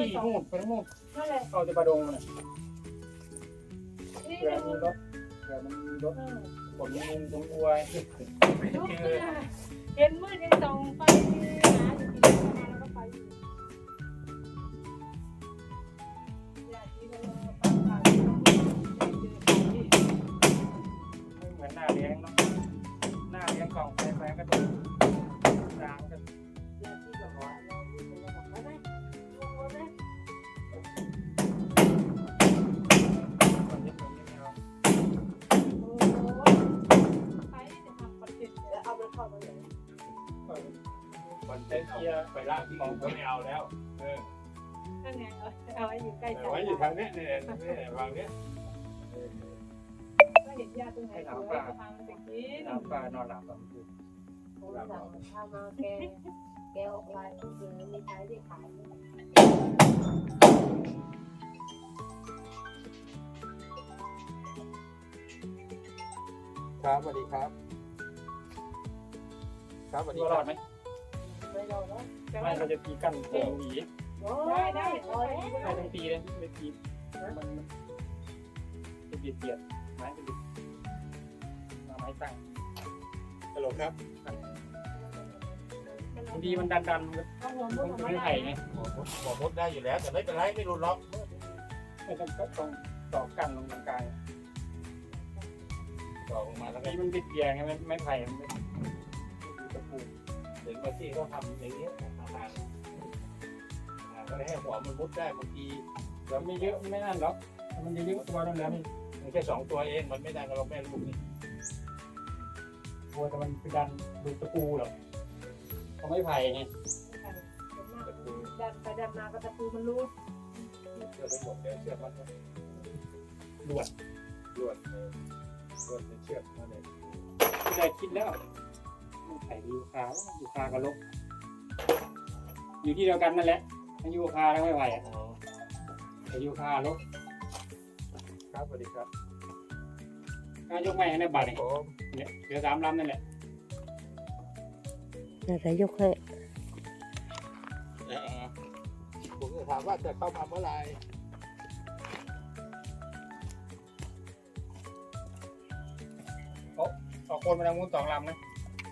ขี่หูดไปทั้งหมดนั่นแหละเอาจะประดงเลยนี่เผื่อดูมีรถเผื่อมันมีรถเออขนงูขนวัวไม่ลุกเจขึ้อนมาเห็นมืดยังส่องไปหาอยู่ที่เข้ามาแล้วก็ไปอยู่อยากที่เราไปทางนี้อยากเจอคนที่ไม่เหมือนหน้าเลี้ยงเนาะหน้าเลี้ยงกล่องไฟแฟก็โดนจางกัน ลากที่ผมก็ไม่เอาแล้วเออนั่นไงเอาเอาไว้อยู่ใกล้ใจเอาไว้อยู่ทางเนี้ยเนี่ยเนี่ยวางเนี้ยก็เห็นยาตรงไหนสวยก็พามันไปกินน้ำปลานอนหลับตอนคืนผมสั่งข้าวมาแกแกออกไลน์ทุกเดือนมีใช้ได้ขายครับสวัสดีครับ ครับสวัสดีตัวครรัอบดไหม ไม่รอแล้วแต่เราจะตีกันโป่งหวีได้ได้พอแล้วไม่ต้องตีเลยไม่ตีมันมันจะเบียดเบียดไม้จะบิดเอาไม้ตั้งฮัลโหลครับบางทีมันดันดันเอาหัวมุมัดนออกมาไม่ได้ไผ่ไงหมอมดหมอมดได้อยู่แล้ว แต่ไม่เป็นไรไม่รุนล็อกไม่ต้องก็ต้องต่อกันลงตรงกลางต่อลงมาแล้วบางก็ทีมันบิดเบียดไงไม่ไม่ไผ่มันตะปู ถึงมาที่เขาทำอย่างนี้อาหารก็ได้ให้หัวมันมุดได้บางทีแล้วไม่เยอะไม่นั่นหรอกมันจะเยอะตัวนึงแล้วนี่มันแค่สองตัวเองมันไม่ได้กับเราแม่ลูกนี่ตัวแต่มันไปดันดูตะปูหรอกเขาไม่ไผ่ไงดันไปดันมาก็ตะปูมันรู้เชื่อไปหมดเดี๋ยวเชื่อมันลวดลวดเออลวดเป็นเชือกนั่นเองไม่ได้คิดแล้ว มันไผ่ยูคายูคากับลบอยู่ที่เดียวกันนั่นแหละทั้งยูคาทั้งไม่ไผ่อะอ๋อแต่ยูคาลบครับสวัสดีครับนายกไม่ให้ในบัตรผมเนี่ยเหลือสามลำนั่นแหละแต่ยกให้เอ่อผมจะถามว่าจะเข้ามาเมื่อไหร่สองคนมาทางนู้นสองลำนะ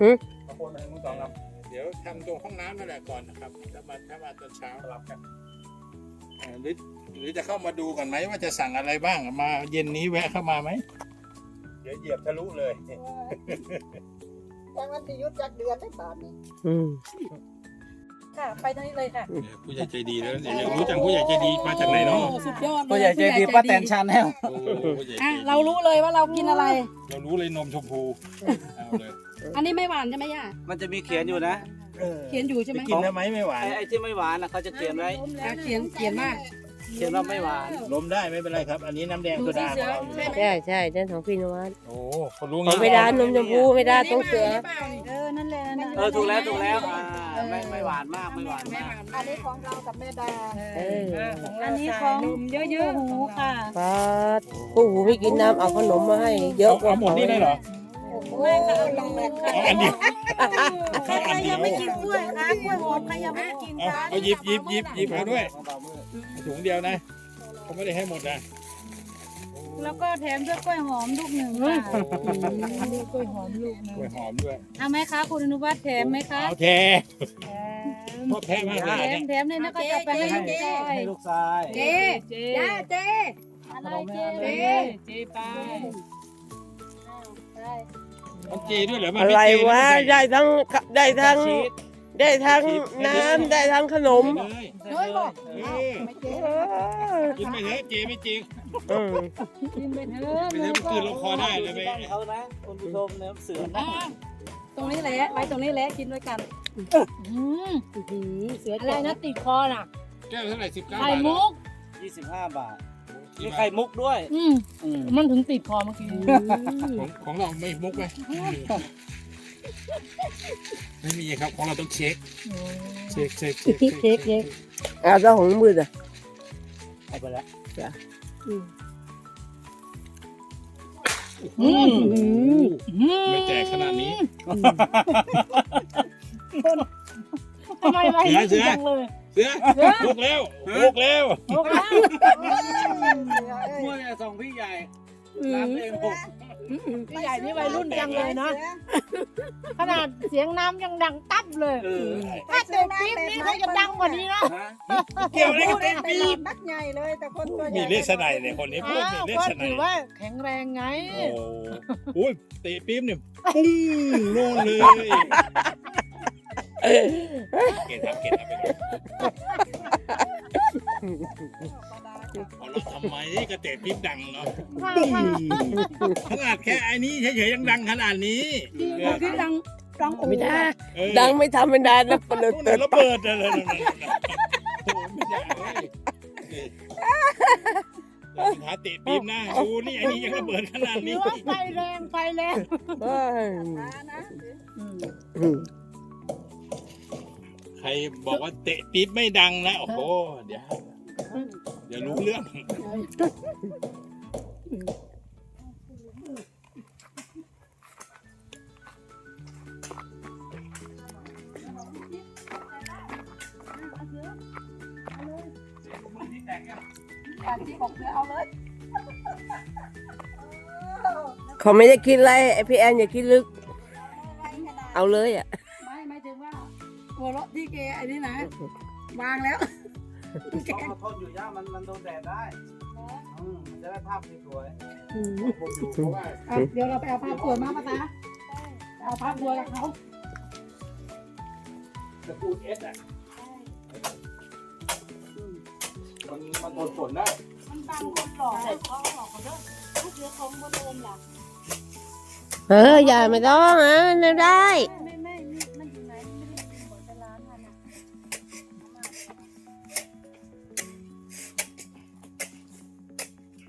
หึสองคนมาทางนู้นสองลเดี๋ยวทำตรงห้องน้ำนั่นแหละก่อนนะครับถ้ามาถ้ามาตอนเช้าำสลับกันเอ่อหรือหรือจะเข้ามาดูก่อนไหมว่าจะสั่งอะไรบ้างมาเย็นนี้แวะเข้ามาไหมเดี๋ยวเหยียบทะลุเลยแต่มันจะยุดจากเดือนได้บาทนี่อืม ค่ะ ไปทางนี้เลยค่ะ ผู้ใหญ่ใจดีแล้วเดี๋ยวรู้จังผู้ใหญ่ใจดีมาจากไหนเนาะสุดยอดเลยผู้ใหญ่ใจดีป้าแตนชาแนลโอ้ผู้ใหญ่ใจอะดีเรารู้เลยว่าเรากินอะไร เรารู้เลยนมชมพูเอาเลย อันนี้ไม่หวานใช่ไหมย่ามันจะมีเขียนอยู่นะเขียนอยู่ใช่ไหมกินได้ไหมไม่หวานไอ้ไอ้ที่ไม่หวานนะเขาจะเขียนไว้อะเขียนเขียนมากเขียนว่าไม่หวานล้มได้ไม่เป็นไรครับ อันนี้น้ำแดงโซดาของเราอยู่แล้วใช่ใช่นั่นของพี่นวัดโอ้เขารู้ของงี้ไม่ได้นมชมพูไม่ได้ต้องเสือเออนั่นแหละนั่นเออถูกแล้วถูกแล้วอ่าไม่ไม่หวานมากไม่หวานมากอันนี้ของเรากับแม่ดาเอออันนี้ของนมเยอะๆหูค่ะป้าดผู้หูไม่กินน้ำเอาขนมมาให้ เยอะกว่าเอาหมดนี่เลยเหรอ ไม่ค่ะเอาลงเลยค่ะเอาอันเดียวใครใครยังไม่กินกล้วยคะกล้วยหอมใครยังไม่กินเอาคะเอาหยิบหยิบหยิบหยิบเอาด้วยถุงเดียวนะเขาไม่ได้ให้หมดนะแล้วก็แถมด้วยกล้วยหอมลูกหนึ่งค่ะกล้วยหอมลูกนะกล้วยหอมด้วยเอาไหมคะคุณอนุวัฒน์แถมไหมคะเอาแทชอบแท้มากเลยแถอันมเนี่ยแถมเลยนะก็จะไปให้ลูกชายให้ลูกชายเจเจย่าเจอะไรเจเจเจเจไป มันจีด้วยเหรอมันอะม่ไรจีวะม่ใช่ได้ทั้งได้ทั้งชีสได้ทั้งน้ำได้ทั้งขนมเลยน้อยบอกเออกินไปเถอะเจไม่จริงอืมกินไปเถอะไม่ใช่มันคือลงคอได้เลยไปต้องเขานะคุณผู้ชมเนี่ยเสือนะตรงนี้แหละไว้ตรงนี้แหละกินด้วยกันอืมเสืออะไรนะติดคอน่ะแก้วเท่าไหร่สิบเก้าไข่บาทมุก 25 บาทมีกี่บาท ไข่มุกด้วยอืมอืมมันถึงติดคอเมื่อกี้ของของเราไม่มุกไหมไม่มีครับของเราต้องเช็คเช็คเช็คเช็คเช็คเช็คเช็คเอาเจ้าของมืออะเอาไปแล้วอืมไม่แจกขนาดนี้ ทำไมไรเสือเสือจังเลย เเสือลุกแล้วลุกแล้วโอ้แล้วมั่วแต่สองพี่ใหญ่อืรับมเองหกพี่ใหญ่นี่วัยรุ่นจังเลยเนาะขนาดเสียงน้ำยังดังตับเลยเออถ้าเต็มปี๊บนี่เขาจะดังกว่านี้นะฮะเกี่ยวอะไรกับเต้นตปีลาบดนักใหญ่เลยแต่คนตัวใหญ่มีเลสไนเนี่ยคนนี้พูดมีอ้าวเลก็สไนถือว่าแข็งแรงไงโอ้โหเตะปี๊บเนี่ยปุ้งโน่นเลย เกณฑ์ทำเกณฑ์ทำไปก่อนเอาเราทำไมกระเตะปี๊บดังเนาะค่ะปุ้งค่ะขนาดแค่ไอ้นี้เฉยๆยังดังขนาดนี้ที่ดังดังโอ้ไม่ได้เออดังไม่ทำไม่ได้นะเปิดนู่นเติน่ะดระเบิดอะไรนั่นน่ะโอ้ไม่ได้เว้ยเออหาเตะปี๊บนะดูนี่ไอ้นี่ยังระเบิดขนาดหรืนี้อว่าไฟแรงไฟแรงใค รบอกว่าเตะปี๊บไม่ดังนะ โอ้โห เดี๋ยว เดี๋ยวรู้เรื่องเขาไม่ได้คิดอะไรไอพี่แอนอย่าคิดลึก เอาเลยอะ วางแล้วต้องมาทนอยู่ย่ามันมันโดนแดดได้อืมมันจะได้ภาพสวยอะเดี๋ยวเราไปเอาภาพสวยมาป้าตาเอาภาพสวยกับเขาตระกูลเอสอะมันมันทนฝนได้มันบังคนหล่อเขาหล่อเขาเด้อลูกเรือของบนโอมล่ะเอออย่าไม่ต้องอะไม่ได้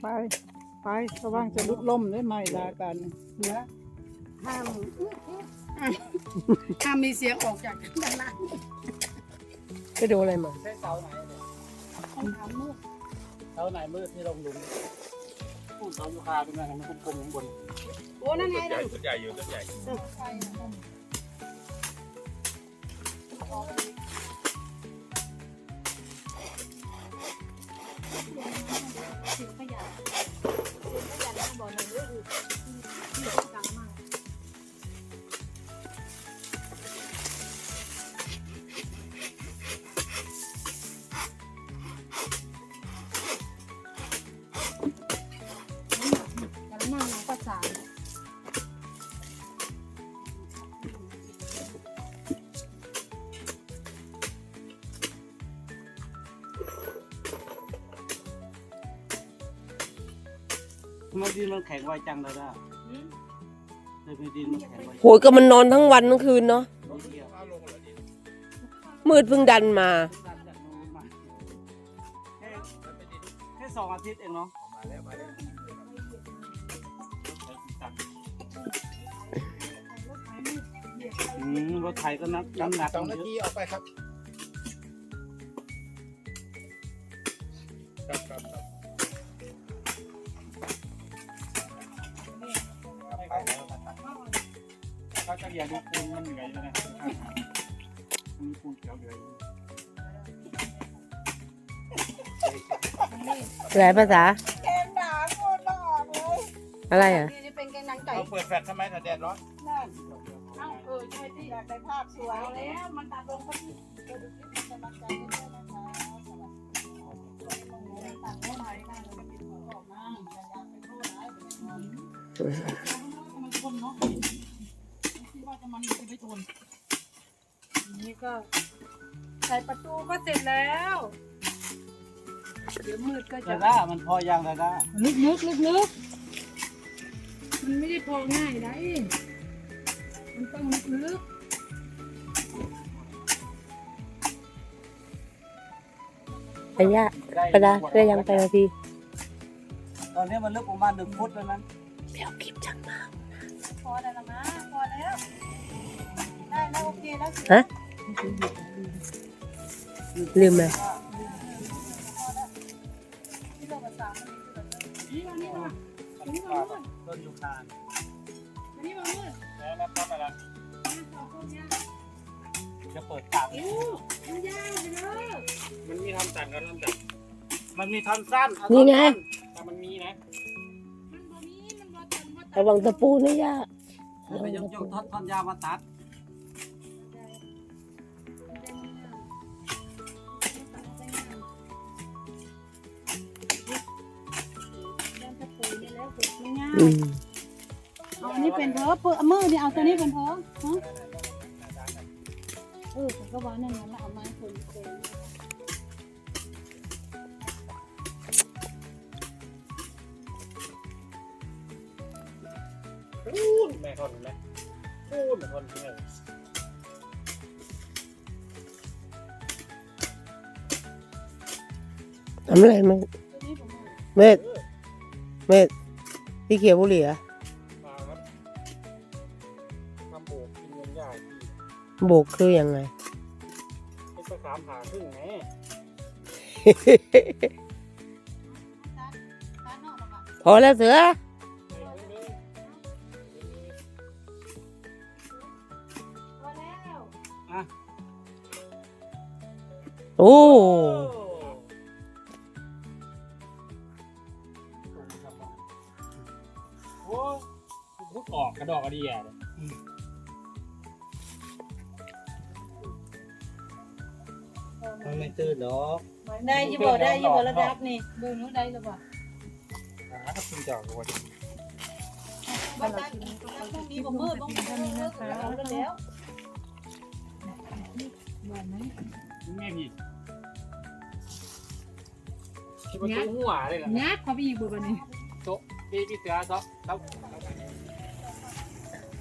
ไป ไประวังจะลุกล่มได้ไหมลากันเหลือห้ามห้ามมีเสียงออกจากด้านล่างไปดูอะไรมาๆใช้เสาไหนเนี่ยต้องถามลูกเสาไหนมืดที่ลงหลุมพูดเขาอยู่คาตรงนั้นมันกลมๆข้างบนโอ้นั่นไงต้นใหญ่นะต้นใหญ่อยู่ต้นใหญ่ ถึงขยะถึงขยะในบ่อน้ำเลือ ทำไมดินมันแข็งไวจังเลยด้าทำไมดินมันแข็งไวโหยก็มันนอนทั้งวันทั้งคืนเนาะเดียวเอาลงเหรอดิมืดเพิ่งดันมา ดันจากโน้นมาแค่แค่สองอาทิตย์เองเนาะมาแล้วมาแล้วอืมรถไถก็นับน้ำหนักสองมันนาเยอะทีออกไปครับครับ อะไรภาษา แกงด่าโคตรหลอกเลยอะไรอะ นี่จะเป็นกำลังใจเราเปิดแฟลชทำไมถ้าแดดร้อนนั่นเอ้าเออใช่ที่อยากได้ภาพสวยเอาแล้ว มันตัดลงก็ที่เดี๋ยวดูคลิปเป็นกำลังใจให้ด้วยนะคะสวัสดีค่ะตัดเข้ามาได้เลยมันออกมามันทนเนาะคิดว่าจะมันจะไม่ทนนี่ก็ใส่ประตูก็เสร็จแล้ว เดี๋ยวมืดก็ดาจะด้ามันพอยังดาด้าลึกลึกลึกลึกมันไม่ได้พอง่ายนะมันต้องลึกลึกไปยะไปดาได้ยังไปนาทีตอนนี้มันลึกประมาณหนึ่งฟุตแล้วนั้นเดี๋ยวคลิปจังมาพอแล้วนะพอแล้ว ได้แล้วโอเคแล้วสิฮะลืมไหม นี่ว่าต้นยูคามนานี่มามืดแล้วนับเข้ามาละสองคนเนี่ยจะเปิดปากมันยากไปเลยมันมีทำตัดกับทำตัดมันมีท่อนสั้นเอานี่ไงแต่มันมีนะมันบ่มีมันบ่ตันบ่ตันระวังตะปูนะย่าท่อนไปยกยกท่อนท่อนยาวมาตัด อืมเอาอันนี้เป็นเถอะเปิดมือเนี่ยเอาตัวนี้เป็นเถอะฮะเออผมก็ว่านั่นนั่นแหละเอาไม้คนเต็มพูดแม่ทอนแม่พูดแม่ทอนแม่ทำอะไรมันตัวนี้ผมว่าเมธเมธ พี่เขียวบุหรี่เหรอะมาครับทำโบกกินเงินยากโบกคือยังไงที่ไปสามหาครึ่งไงตัดตัดนอกแล้วก็พอแล้วเสือพอแล้วโอ้ ออกกระดอกกระเดียเลยมันไม่ตื้นหรอกได้อยี่บ่ได้อยี่บ่ระดับนี่เบิ่งหนู้ได้หรือเปล่าอ่าถ้าคุณจะเอาวันบ่ตัดตัดพวกนี้บ่มืดบ่มืดบ่มืดเอาแล้วแล้วแม่พี่ที่ประตูหัวเลยล่ะยักเขาไปอีกบ่บัดนี้โต๊ะพี่พี่เสือโต๊ะโต๊ะค